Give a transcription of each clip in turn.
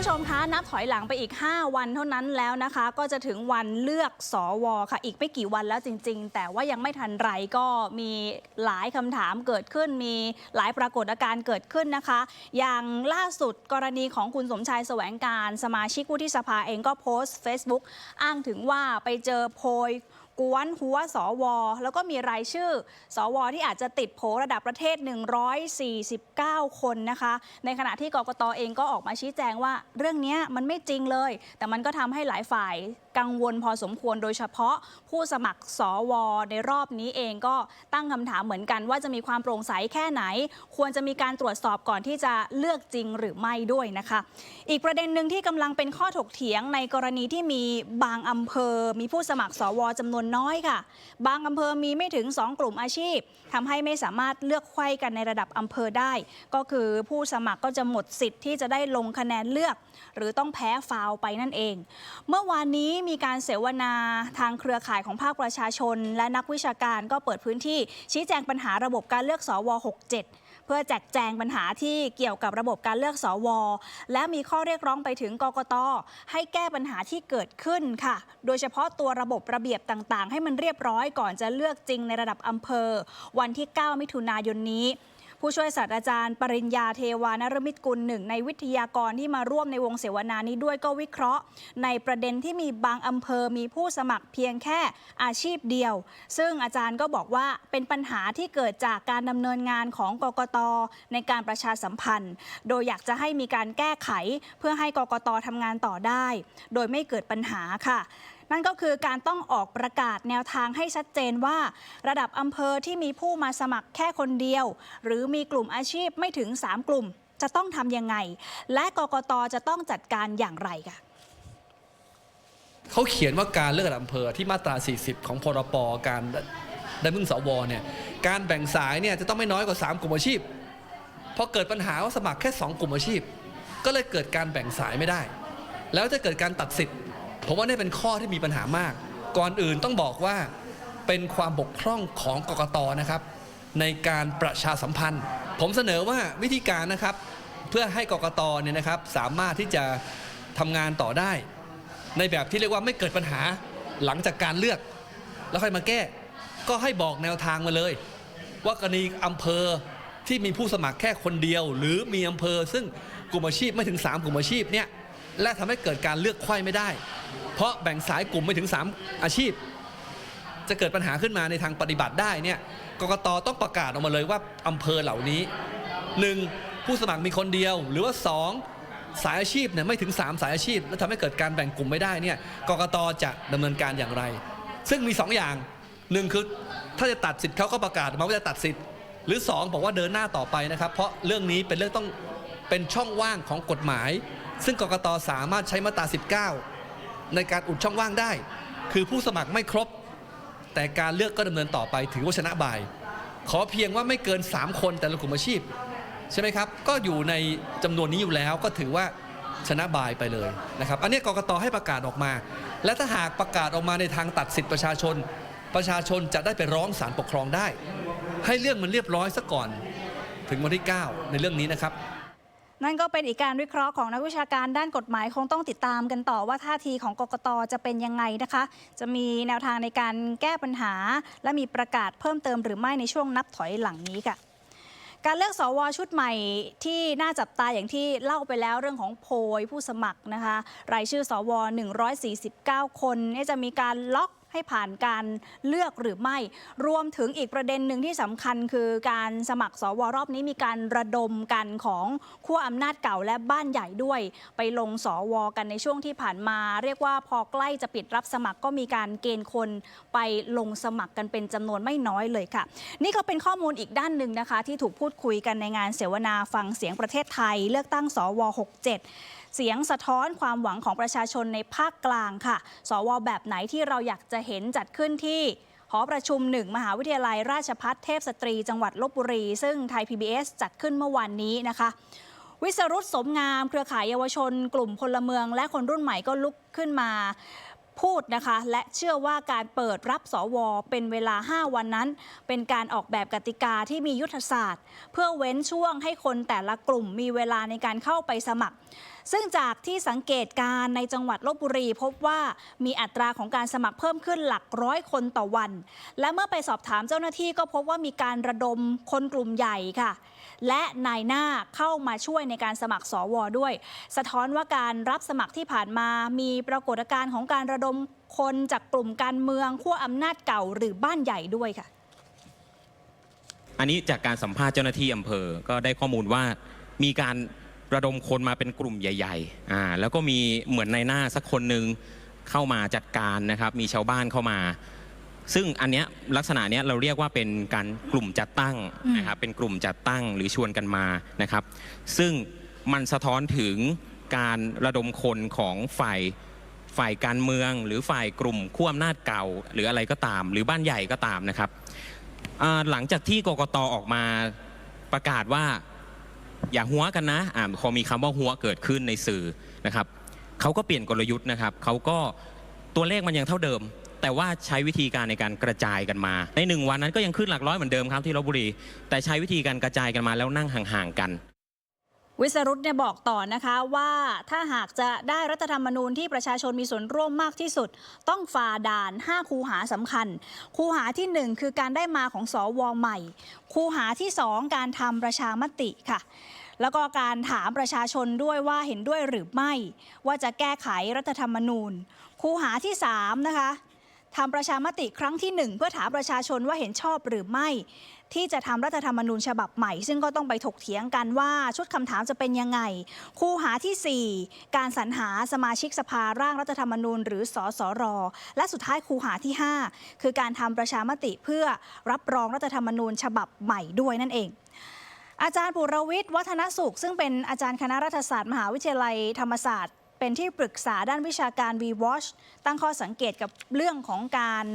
ผู้ชมคะนับถอยหลังไปอีก 5 วันเท่านั้นแล้วนะคะ ก็จะถึงวันเลือกสอวค่ะ อีกไม่กี่วันแล้วจริง ๆ แต่ว่ายังไม่ทันไรก็มีหลายคำถามเกิดขึ้น มีหลายปรากฏการณ์เกิดขึ้นนะคะ อย่างล่าสุดกรณีของคุณสมชายแสวงการสมาชิกวุฒิสภาเองก็โพสต์ Facebook อ้างถึงว่าไปเจอโพย กวนหัวสวแล้วก็มีรายชื่อสวที่อาจจะติดโผระดับประเทศ 149 คนนะคะ ในขณะที่กกตเองก็ออกมาชี้แจงว่าเรื่องนี้มันไม่จริงเลย แต่มันก็ทำให้หลายฝ่าย กังวลพอสมควรโดยเฉพาะผู้สมัครสวในรอบนี้เองก็ตั้งคำถามเหมือนกันว่าจะมีความโปร่งใสแค่ไหน ควรจะมีการตรวจสอบก่อนที่จะเลือกจริงหรือไม่ด้วยนะคะ อีกประเด็นหนึ่งที่กำลังเป็นข้อถกเถียงในกรณีที่มีบางอำเภอ มีผู้สมัครสวจำนวนน้อยค่ะ บางอำเภอมีไม่ถึง 2 กลุ่มอาชีพทำให้ไม่สามารถเลือกไขว้กันในระดับอำเภอได้ ก็คือผู้สมัครก็จะหมดสิทธิ์ที่จะได้ลงคะแนนเลือก หรือต้องแพ้ฟาวไปนั่นเอง เมื่อวานนี้มีการเสวนาทางเครือข่ายของภาคประชาชน และนักวิชาการก็เปิดพื้นที่ชี้แจงปัญหาระบบการเลือกสว 67เพื่อแจกแจงปัญหาที่เกี่ยวกับระบบการเลือกสวและมีข้อเรียกร้องไปถึงกกตให้แก้ปัญหาที่เกิดขึ้นค่ะ โดยเฉพาะตัวระบบระเบียบต่างๆ ให้มันเรียบร้อยก่อนจะเลือกจริงในระดับอำเภอ วันที่ 9 มิถุนายนนี้ ผู้ช่วยศาสตราจารย์ ปริญญาเทวานรมิตกุลหนึ่งในวิทยากรที่มาร่วมในวงเสวนานี้ด้วยก็วิเคราะห์ ในประเด็นที่มีบางอำเภอมีผู้สมัครเพียงแค่อาชีพเดียว ซึ่งอาจารย์ก็บอกว่าเป็นปัญหาที่เกิดจากการดำเนินงานของกกตในการประชาสัมพันธ์ โดยอยากจะให้มีการแก้ไขเพื่อให้กกตทำงานต่อได้ โดยไม่เกิดปัญหาค่ะ นั่นก็คือการต้องออกประกาศแนวทางให้ชัดเจนว่า ระดับอำเภอที่มีผู้มาสมัครแค่คนเดียว หรือมีกลุ่มอาชีพไม่ถึง 3 กลุ่ม จะต้องทำยังไง และกกตจะต้องจัดการอย่างไรค่ะเขาเขียนว่าการเลือกอำเภอที่มาตรา 40 ของพรปการได้พึ่งสวเนี่ยการแบ่งสายเนี่ยจะต้องไม่น้อยกว่า 3 กลุ่มอาชีพพอเกิดปัญหาว่าสมัครแค่ 2 กลุ่มอาชีพ ก็เลยเกิดการแบ่งสายไม่ได้ แล้วจะเกิดการตัดสิทธิ์ ผมว่านี่เป็นข้อที่มีปัญหามาก ก่อนอื่นต้องบอกว่าเป็นความบกพร่องของกกตนะครับ ในการประชาสัมพันธ์ ผมเสนอว่าวิธีการนะครับ เพื่อให้กกตเนี่ยนะครับสามารถที่จะทำงานต่อได้ ในแบบที่เรียกว่าไม่เกิดปัญหาหลังจากการเลือก แล้วค่อยมาแก้ ก็ให้บอกแนวทางมาเลย ว่ากรณีอำเภอที่มีผู้สมัครแค่คนเดียว หรือมีอำเภอ ซึ่งกลุ่มอาชีพไม่ถึง 3 กลุ่มอาชีพเนี่ยและทำให้เกิดการเลือกไขว้ไม่ได้ เพราะแบ่งสายกลุ่มไม่ถึง 3 อาชีพ จะเกิดปัญหาขึ้นมาในทางปฏิบัติได้เนี่ยกกตต้องประกาศออกมาเลยว่าอำเภอเหล่านี้ 1. ผู้สมัครมีคนเดียวหรือว่า 2. สายอาชีพเนี่ยไม่ถึง 3 สายอาชีพ แล้วทำให้เกิดการแบ่งกลุ่มไม่ได้เนี่ยกกตจะดำเนินการอย่างไร ซึ่งมี 2 อย่างหนึ่งคือถ้าจะตัดสิทธิ์เขาก็ประกาศมาว่าจะตัดสิทธิ์หรือ 2 บอกว่าเดินหน้าต่อไปนะครับ เพราะเรื่องนี้เป็นเรื่องต้องเป็นช่องว่างของกฎหมาย ซึ่งกกตสามารถใช้มาตรา19 ในการอุดช่องว่างได้ คือผู้สมัครไม่ครบ แต่การเลือกก็ดำเนินต่อไปถือว่าชนะบ่าย ขอเพียงว่าไม่เกิน 3 คนแต่ละกลุ่มอาชีพ ใช่ไหมครับ ก็อยู่ในจำนวนนี้อยู่แล้วก็ถือว่าชนะบายไปเลยนะครับ อันนี้กรกตให้ประกาศออกมา และถ้าหากประกาศออกมาในทางตัดสิทธิประชาชน ประชาชนจะได้ไปร้องศาลปกครองได้ ให้เรื่องมันเรียบร้อยซะก่อน ถึงวันที่ 9 ในเรื่องนี้นะครับ นั่นก็เป็นอีกการวิเคราะห์ของนักวิชาการด้านกฎหมายคงต้องติดตามกันต่อว่าท่าทีของกกตจะเป็นยังไงนะคะ จะมีแนวทางในการแก้ปัญหา และมีประกาศเพิ่มเติมหรือไม่ในช่วงนับถอยหลังนี้ค่ะการเลือกสวชุดใหม่ที่น่าจับตาอย่างที่เล่าไปแล้วเรื่องของโพยผู้สมัครนะคะ รายชื่อสว 149 คนนี่จะมีการล็อก ให้ผ่านการเลือกหรือไม่ รวมถึงอีกประเด็นหนึ่งที่สำคัญคือการสมัครสวรอบนี้มีการระดมกันของขั้วอำนาจเก่าและบ้านใหญ่ด้วย ไปลงสวกันในช่วงที่ผ่านมา เรียกว่าพอใกล้จะปิดรับสมัครก็มีการเกณฑ์คนไปลงสมัครกันเป็นจำนวนไม่น้อยเลยค่ะ นี่ก็เป็นข้อมูลอีกด้านหนึ่งนะคะ ที่ถูกพูดคุยกันในงานเสวนาฟังเสียงประเทศไทย เลือกตั้งสว 67 เสียงสะท้อนความหวังของประชาชนในภาคกลางค่ะ สวแบบไหนที่เราอยากจะเห็นจัดขึ้นที่หอประชุมหนึ่งมหาวิทยาลัยราชพัฒเทพสตรีจังหวัดลบบุรี ซึ่งไทย PBS จัดขึ้นเมื่อวานนี้นะคะวิสรุตสมงาม เครือข่ายเยาวชน กลุ่มพลเมือง และคนรุ่นใหม่ก็ลุกขึ้นมาพูดนะคะ และเชื่อว่าการเปิดรับสว เป็นเวลา 5 วันนั้น เป็นการออกแบบกติกาที่มียุทธศาสตร์ เพื่อเว้นช่วงให้คนแต่ละกลุ่มมีเวลาในการเข้าไปสมัคร ซึ่งจากที่สังเกตการณ์ในจังหวัดลบบุรี พบว่ามีอัตราของการสมัครเพิ่มขึ้นหลักร้อยคนต่อวัน และเมื่อไปสอบถามเจ้าหน้าที่ก็พบว่ามีการระดมคนกลุ่มใหญ่ค่ะ และนายหน้าเข้ามาช่วยในการสมัครสวด้วย สะท้อนว่าการรับสมัครที่ผ่านมามีปรากฏการณ์ของการระดมคนจากกลุ่มการเมืองขั้วอำนาจเก่าหรือบ้านใหญ่ด้วยค่ะ อันนี้จากการสัมภาษณ์เจ้าหน้าที่อำเภอก็ได้ข้อมูลว่ามีการ ระดมคนมาเป็นกลุ่มใหญ่ๆอ่าแล้วก็มีเหมือนในหน้าสักคนหนึ่งเข้ามาจัดการนะครับ มีชาวบ้านเข้ามา ซึ่งอันเนี้ยลักษณะเนี้ยเราเรียกว่าเป็นการกลุ่มจัดตั้งอืมนะครับเป็นกลุ่มจัดตั้งหรือชวนกันมานะครับ ซึ่งมันสะท้อนถึงการระดมคนของฝ่ายฝ่ายการเมือง หรือฝ่ายกลุ่มขั้วอำนาจเก่า หรืออะไรก็ตาม หรือบ้านใหญ่ก็ตามนะครับอ่าหลังจากที่กกตออกมาประกาศว่า อย่าหัวกันนะอ่าพอมีคำว่าหัวเกิดขึ้นในสื่อนะครับเขาก็เปลี่ยนกลยุทธ์นะครับเขาก็ตัวเลขมันยังเท่าเดิม แต่ว่าใช้วิธีการในการกระจายกันมา ในหนึ่งวันนั้นก็ยังขึ้นหลักร้อยเหมือนเดิมครับที่ลบบุรี แต่ใช้วิธีการกระจายกันมาแล้วนั่งห่างๆกัน วิสรุตเนี่ยบอกต่อนะคะว่าถ้าหากจะได้รัฐธรรมนูญที่ประชาชนมีส่วนร่วมมากที่สุด ต้องฝ่าด่าน 5 คูหาสำคัญ คูหาทีหนึ่1 คือการได้มาของสอวใหม่ คูหาที่ 2 การทำประชามติค่ะ แล้วก็การถามประชาชนด้วยว่าเห็นด้วยหรือไม่ ว่าจะแก้ไขรัฐธรรมนูญ คูหาที่3นะคะทำประชามติครั้งที่ 1 เพื่อถามประชาชนว่าเห็นชอบหรือไม่ ที่จะทำรัฐธรรมนูญฉบับใหม่ ซึ่งก็ต้องไปถกเถียงกันว่าชุดคำถามจะเป็นยังไง คู่หาทีสี่ 4 การสรรหาสมาชิกสภาร่างรัฐธรรมนูญ หรือสสร และสุดท้ายคู่หาที่ 5 คือการทำประชามติเพื่อรับรองรัฐธรรมนูญฉบับใหม่ด้วยนั่นเองอาจารย์ปุรวิทย์วัฒนสุข ซึ่งเป็นอาจารย์คณะรัฐศาสตร์ มหาวิทยาลัยธรรมศาสตร์ เป็นที่ปรึกษาด้านวิชาการ V-Watch ตั้งข้อสังเกตกับเรื่องของการ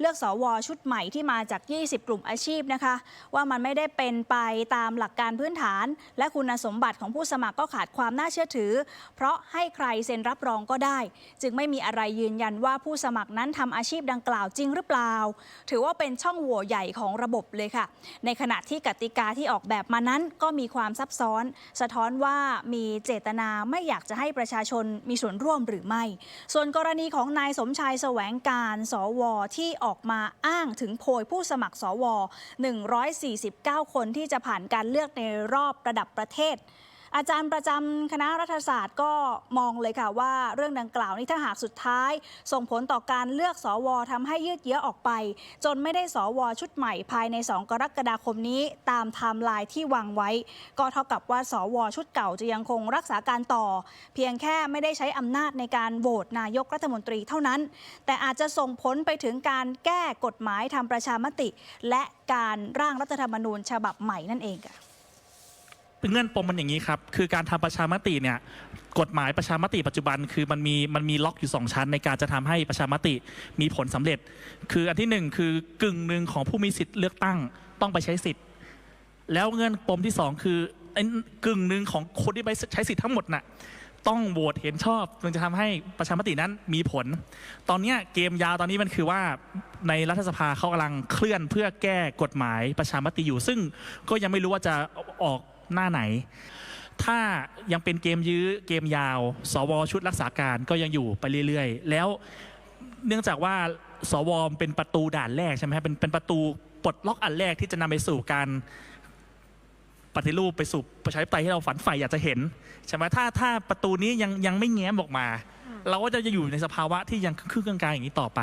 เลือกสวชุดใหม่ที่มาจาก 20 กลุ่มอาชีพนะคะ ว่ามันไม่ได้เป็นไปตามหลักการพื้นฐาน และคุณสมบัติของผู้สมัครก็ขาดความน่าเชื่อถือ เพราะให้ใครเซ็นรับรองก็ได้ จึงไม่มีอะไรยืนยันว่าผู้สมัครนั้นทำอาชีพดังกล่าวจริงหรือเปล่า ถือว่าเป็นช่องโหว่ใหญ่ของระบบเลยค่ะ ในขณะที่กติกาที่ออกแบบมานั้นก็มีความซับซ้อน สะท้อนว่ามีเจตนาไม่อยากจะให้ประชาชนมีส่วนร่วมหรือไม่ ส่วนกรณีของนายสมชายแสวงการสวที่ออกมาอ้างถึงโพยผู้สมัครสว 149 คนที่จะผ่านการเลือกในรอบระดับประเทศ อาจารย์ประจำคณะรัฐศาสตร์ก็มองเลยค่ะว่าเรื่องดังกล่าวนี้ถ้าหากสุดท้าย ส่งผลต่อการเลือกสวทำให้ยืดเยื้อออกไป จนไม่ได้สวชุดใหม่ภายใน 2 กรกฎาคมนี้ตามไทม์ไลน์ที่วางไว้ ก็เท่ากับว่าสวชุดเก่าจะยังคงรักษาการต่อ เพียงแค่ไม่ได้ใช้อำนาจในการโหวตนายกรัฐมนตรีเท่านั้น แต่อาจจะส่งผลไปถึงการแก้กฎหมายทำประชามติ และการร่างรัฐธรรมนูญฉบับใหม่นั่นเองค่ะ เงื่อนปมมันอย่างนี้ครับ คือการทำประชามติเนี่ยกฎหมายประชามติปัจจุบันคือมันมีมันมีล็อกอยู่ 2 ชั้น ในการจะทำให้ประชามติมีผลสำเร็จ คืออันที่หนึ่งคือกึ่งหนึ่งของผู้มีสิทธิ์เลือกตั้งต้องไปใช้สิทธิ์ แล้วเงื่อนปมที่ 2 คือกึ่งหนึ่งของคนที่ไปใช้สิทธิ์ทั้งหมดน่ะต้องโหวตเห็นชอบจึงจะทำให้ประชามตินั้นมีผล ตอนนี้เกมยาวตอนนี้มันคือว่าในรัฐสภาเขากำลังเคลื่อนเพื่อแก้กฎหมายประชามติอยู่ ซึ่งก็ยังไม่รู้ว่าจะออก หน้าไหน ถ้ายังเป็นเกมยื้อเกมยาว สวชุดรักษาการก็ยังอยู่ไปเรื่อยๆ แล้วเนื่องจากว่าสวเป็นประตูด่านแรกใช่ไหมครับเป็นเป็นประตูปลดล็อกอันแรกที่จะนำไปสู่การปฏิรูปไปสู่ประชาธิปไตยที่เราฝันใฝ่อยากจะเห็นใช่ไหมถ้าถ้าประตูนี้ยังยังไม่แง้มออกมา เราก็จะอยู่ในสภาวะที่ยังครึ่งกลางๆอย่างนี้ต่อไป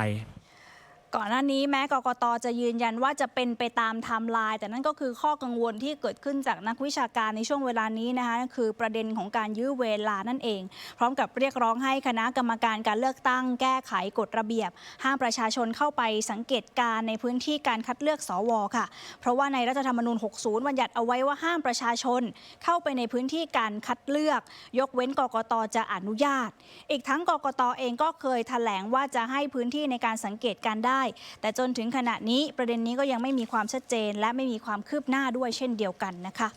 ก่อนหน้านี้แม้กกตจะยืนยันว่าจะเป็นไปตามไทม์ไลน์แต่นั่นก็คือข้อกังวลที่เกิดขึ้นจากนักวิชาการในช่วงเวลานี้นะคะนั่นคือประเด็นของการยื้อเวลานั่นเอง พร้อมกับเรียกร้องให้คณะกรรมการการเลือกตั้ง แก้ไขกฎระเบียบ ห้ามประชาชนเข้าไปสังเกตการณ์ในพื้นที่การคัดเลือกสวค่ะ เพราะว่าในรัฐธรรมนูญ 60 บัญญัติเอาไว้ว่าห้ามประชาชน เข้าไปในพื้นที่การคัดเลือก ยกเว้นกกตจะอนุญาต อีกทั้งกกตเองก็เคยแถลงว่าจะให้พื้นที่ในการสังเกตการณ์ได้แต่จนถึงขณะนี้ประเด็นนี้ก็ยังไม่มีความชัดเจน และไม่มีความคืบหน้าด้วยเช่นเดียวกันนะคะ